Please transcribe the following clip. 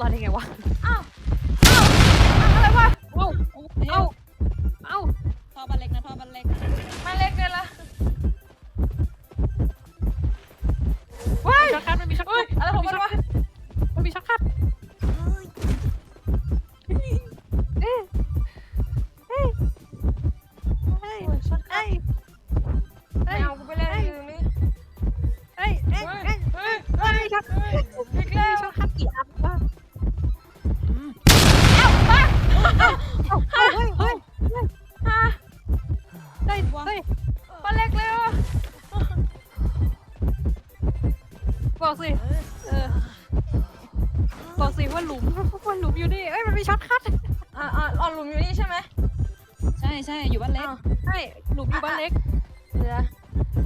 วะ อ้าวอ้าวอ้าวอะไรวะเอ้าโอ้เอ้าเอ้าท่อบันเล็กนะท่อบันเล็กมาเล็กเลยละว้ายช็อตคัทมันมีช็อตเฮ้คัยทอะไรของมันวะมันมีช็อตคัทเอ๊ะเอ๊ะเอ้ยโอ้ยช็อตเอ้ยไม่เอากูไปเล่นอย่างอื่นนี่เอ้ยเอ้ยเฮ้ยเอ้ยเฮ้ยเอ้ยช็อต เฮ้ยเฮ้ยมาเล็กเลยอะบอกสิ เออ บอกสิว่าหลุมว่าหลุมอยู่นี่ เอ้ย มันมีช็อตคัทอ่าอ่าอ๋อหลุมอยู่นี่ใช่ไหมใช่ใช่อยู่บ้านเล็กอ้าวใช่หลุมอยู่บ้านเล็ก เดี๋ยวบอกหลายรอบ